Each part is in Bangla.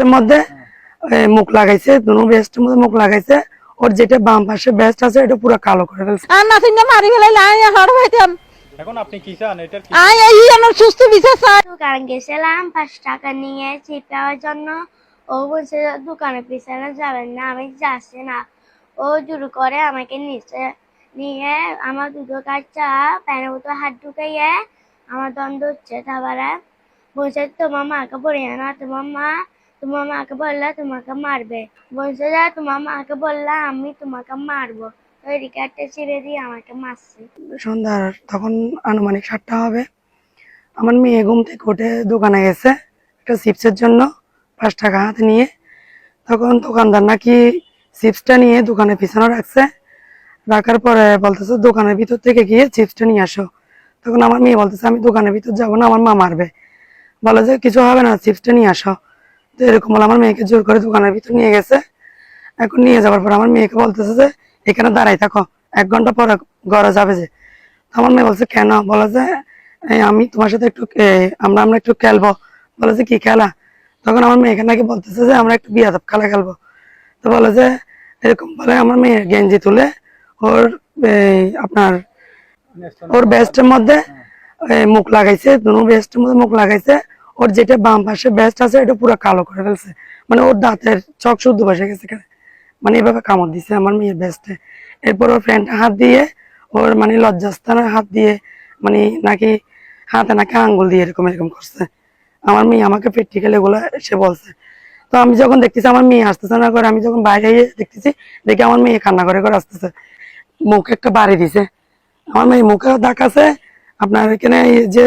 বেস্টের মধ্যে মুখ লাগাইছে দুনো বেস্টের মধ্যে মুখ লাগাইছে। ওর যেটা বাম পাশে বেস্ট আছে এটা পুরো কালো করে ফেলছে। আর নাসিনকে মারি ফেলাইলে আই হড় হইতাম এখন আপনি কি চান? এটার কি আই এই আমার সুস্থ বিচার চাই। দোকানে গেছিলাম পাঁচ টাকা নিয়ে চিপ পাওয়ার জন্য। ও বলছে দোকানে পিছনে যাবেন না আমি যাচ্ছি না। ও জোর করে আমাকে নিচে নিয়ে আমার দুটো কাচ্চা প্যানের মতো হাত ঢুকাইয়ে আমার দ্বন্দ্ব হচ্ছে তারপরে বলছে তোমার মাকে বলিয়ে না তোমার মা তোমার মাকে বললে তোমাকে মারবে। বলছে তোমার মাকে বললে আমি তোমাকে মারবো। ওই একটা ছিঁড়ে দিয়ে আমাকে মারছে। সন্ধ্যার তখন আনুমানিক সাতটা হবে। আমার মেয়ে ঘুম থেকে উঠে দোকানে গেছে একটা চিপসের জন্য, পাঁচ টাকা হাতে নিয়ে। তখন দোকানদার নাকি চিপসটা নিয়ে দোকানের পিছনে রাখছে। রাখার পরে বলতেছে, দোকানের ভিতর থেকে গিয়ে চিপসটা নিয়ে আসো। তখন আমার মেয়ে বলতেছে, আমি দোকানের ভিতর যাব না, আমার মা মারবে। বলে যে, কিছু হবে না, চিপসটা নিয়ে আসো। তো এরকম বলে আমার মেয়েকে জোর করে দোকানের ভিতর নিয়ে গেছে। এখন নিয়ে যাওয়ার পর আমার মেয়েকে বলতেছে যে, এখানে দাঁড়াই থাকো, এক ঘণ্টা পরে ঘরে যাবে যে। আমার মেয়ে বলছে, কেন? বলে যে আমি তোমার সাথে একটু আমরা আমরা একটু খেলব। বলে যে, কি খেলা? তখন আমার মেয়েকে নাকি বলতেছে যে, আমরা একটু বিয়াদব খেলা খেলব। তো বলে যে, এরকম বলে আমার মেয়ের গেঞ্জি তুলে ওর আপনার, ওর বেস্টের মধ্যে মুখ লাগাইছে, দুনো বেস্টের মধ্যে মুখ লাগাইছে। ওর যেটা বাম পাশে বেস্ট আছে, এটা পুরো কালো করে ফেলছে। মানে ওর দাঁতের চক শুদ্ধ বসে গেছে মানে এভাবে কামড় দিছে আমার মেয়ের বেস্টে এরপর ওর ফ্রেন্ডটা হাত দিয়ে, ওর মানে লজ্জাস্থানে হাত দিয়ে মানে নাকি হাতে নাকি আঙ্গুল দিয়ে এরকম এরকম করছে। আমার মেয়ে আমাকে প্র্যাকটিক্যাল এগুলো সে বলছে। তো আমি যখন দেখতেছি আমার মেয়ে আসতেছে না করে আমি যখন বাইরে দেখতেছি, দেখি আমার মেয়ে কান্না করে করে আসতেছে। মুখে একটা বাড়ি দিছে। আমার মেয়ে মুখেও দাগ আছে, আপনার এখানে যে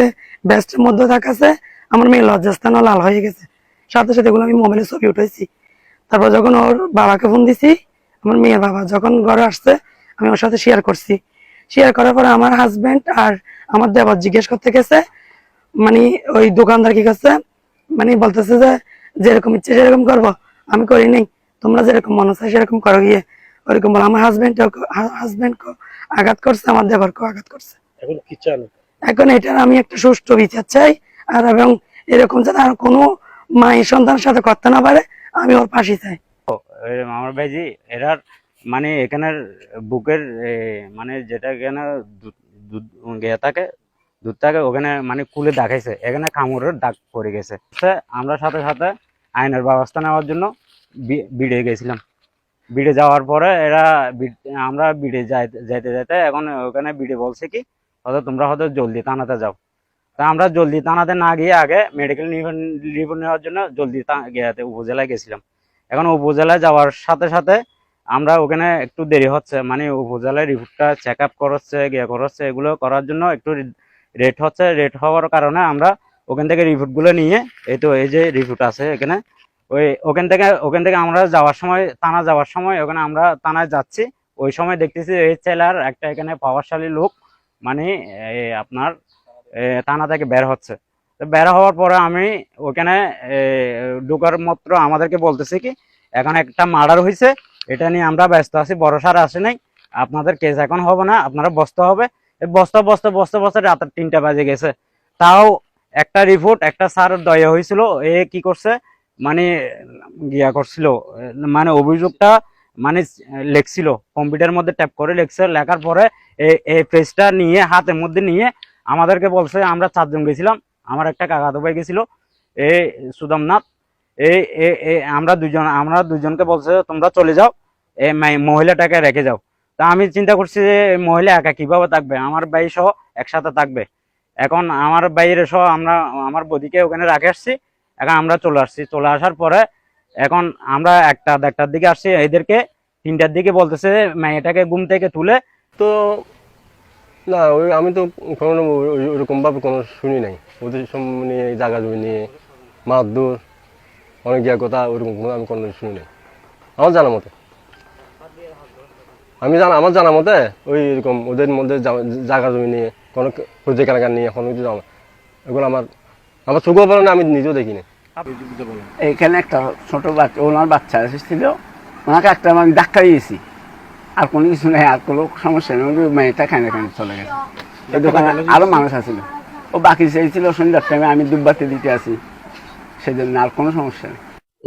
বেস্টের মধ্যে দাগ আছে আমার মেয়ে লজ্জাস্থানও লাল হয়ে গেছে। সাথে সাথে এগুলো আমি মোবাইলে ছবি উঠেছি তারপর যখন ওর বাবাকে ফোন দিছি আমার মেয়ের বাবা যখন ঘরে আসছে আমি ওর সাথে শেয়ার করছি। শেয়ার করার পরে আমার হাজবেন্ড আর আমার দেবর জিজ্ঞেস করতে গেছে মানে ওই দোকানদার কি করছে? মানে বলতেছে যে যেরকম ইচ্ছে সেরকম করব আমি করি নাই। তোমরা যেরকম মনে চাই সেরকম করো গিয়ে। ওরকম বলো আমার হাজবেন্ড হাজবেন্ড আঘাত করছে আমার দেবরকেও আঘাত করছে। এখন এটার আমি একটা সুষ্ঠু বিচার চাই আর এবং এরকম যাতে আর কোনো মায়ের সন্তানের সাথে করতে না পারে আমি ওর পাশে চাই আমার ভাইজি, এরার মানে এখানের বুকের মানে যেটা এখানে গিয়ে থাকে, দুধ থাকে, ওখানে মানে কুলে দেখাইছে। এখানে কামড়ের দাগ পড়ে গেছে। আমরা সাথে সাথে আইনের ব্যবস্থা নেওয়ার জন্য বিড়ে গেছিলাম। বিড়ে যাওয়ার পরে এরা আমরা বিড়ে যাইতে যাইতে এখন ওখানে বিড়ে বলছে কি, হয়তো তোমরা হয়তো জলদি থানাতে যাও। তা আমরা জলদি থানাতে না গিয়ে আগে মেডিকেল রিপোর্ট নেওয়ার জন্য জলদি গিয়াতে উপজেলায় গেছিলাম। এখন উপজেলায় যাওয়ার সাথে সাথে আমরা ওখানে একটু দেরি হচ্ছে মানে উপজেলায় রিপোর্টটা চেক আপ করাচ্ছে গিয়ে করাচ্ছে, এগুলো করার জন্য একটু রেট হচ্ছে রেট হওয়ার কারণে আমরা ওখান থেকে রিপোর্টগুলো নিয়ে, এই তো এই যে রিপোর্ট আছে এখানে, ওই ওখান থেকে ওখান থেকে আমরা যাওয়ার সময়, থানা যাওয়ার সময় ওখানে আমরা থানায় যাচ্ছি, ওই সময় দেখতেছি এই ছেলের একটা এখানে পাওয়ারশালী লোক মানে আপনার থানা থেকে বের হচ্ছে। বের হওয়ার পরে আমি ওখানে ঢোকার মাত্র আমাদেরকে বলতেছি কি, এখন একটা মার্ডার হয়েছে এটা নিয়ে আমরা ব্যস্ত আছি বড় সার আসে নাই। আপনাদের কেস এখন হবে না, আপনারা বসতে হবে। বস্তা বস্তা বস্তা বস্তা রাতের তিনটা বাজে গেছে। তাও একটা রিপোর্ট, একটা স্যার দয়া হয়েছিল, এ কি করছে মানে গিয়া করছিল মানে অভিযোগটা মানে লেখছিল, কম্পিউটারের মধ্যে ট্যাপ করে লেখছে, লেখার পরে এই- পেজটা নিয়ে, হাতের মধ্যে নিয়ে আমাদেরকে বলছে, আমরা চারজন গেছিলাম, আমার একটা কাকাতো ভাই গেছিল এই সুদামনাথ এই এ- এ- আমরা দুজন, আমরা দুজনকে বলছে, তোমরা চলে যাও মাই- মহিলাটাকে রেখে যাও। তা আমি চিন্তা করছি যে মহিলা একা কীভাবে থাকবে? আমার ভাই সহ একসাথে থাকবে। এখন আমার বাইরে সহ আমরা, আমার বদিকে ওখানে রাখে আসছি, এখন আমরা চলে আসছি। চলে আসার পরে এখন আমরা একটা দেড়টার দিকে আসছি, এদেরকে তিনটার দিকে বলতেছে মেয়েটাকে ঘুম থেকে তুলে, তো না, ওই আমি তো কোনো ওরকমভাবে কোনো শুনি নাই। ওদের সব নিয়ে জায়গা জমি নিয়ে, মারধর, অনেক জায়গা কথা, ওরকম কোনো আমি কোনো শুনি নাই। আমার জানা মতে। আমি জানা, আমার জানা মতে ওই এরকম ওদের মধ্যে জায়গা জমি নিয়ে, কোনো প্রজেক্ট এলাকা নিয়ে কোনো কিছু জানা এগুলো আমার আমার চোখও পড়ে না, আমি নিজেও দেখিনি। এখানে একটা ছোট বাচ্চা, ওনার বাচ্চা এসেছিল। ওনাকে একটা আমি ধাক্কা দিয়েছি। আর কোনো কিছু নেই আর কোনো সমস্যা নেই। ওই মেয়েটা খানে খানে চলে গেছে। এই দোকানে আরও মানুষ আছিল। ও বাকি চেয়েছিল সন্ধ্যার টাইমে আমি দুব্বাতি দিতে আসি। সেজন্য আর কোনো সমস্যা নেই।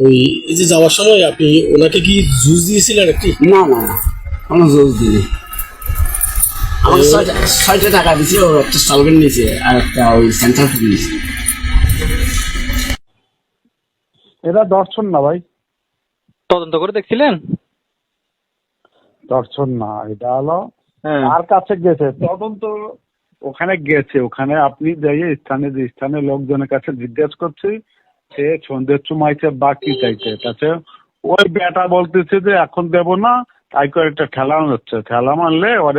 ওই এই যে যাওয়ার সময় আপনি ওনাকে কি জুস দিয়েছিলেন একটি না না না। কোনো জোর দিনি আমার ছয়টা টাকা দিছে ওর একটা স্টলবেন নিয়েছে আর একটা ওই সেন্টার ফুড নিয়েছে। এরা দর্শন না ভাই। তদন্ত করে দেখছিলেন? দর্শন না এটা হলো হ্যাঁ। কার কাছে গেছে? তদন্ত ওখানে গেছে ওখানে আপনি যাই স্থানে যে স্থানীয় লোকজনের কাছে জিজ্ঞেস করছি সে সন্ধ্যের চুমাইছে বা কি চাইছে। তাছে ওই বেটা বলতেছে যে এখন দেব না তাই করে একটা ঠেলা হচ্ছে। ঠেলা মারলে ওর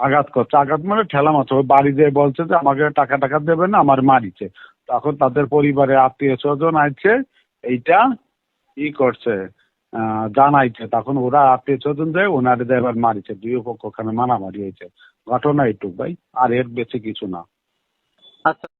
আঘাত করছে। আঘাত মানে ঠেলা মারছে। ওই বাড়ি যেয়ে বলছে যে আমাকে টাকা টাকা দেবে না আমার মারিছে তখন তাদের পরিবারে আত্মীয় স্বজন আছে এইটা ই করছে। জানাইছে। তখন ওরা আত্মীয় স্বজন যায়, ওনারে এবার মারিছে। দুই পক্ষ ওখানে মারামারি হয়েছে। ঘটনা এটুক ভাই, আর এর বেশি কিছু না। আচ্ছা।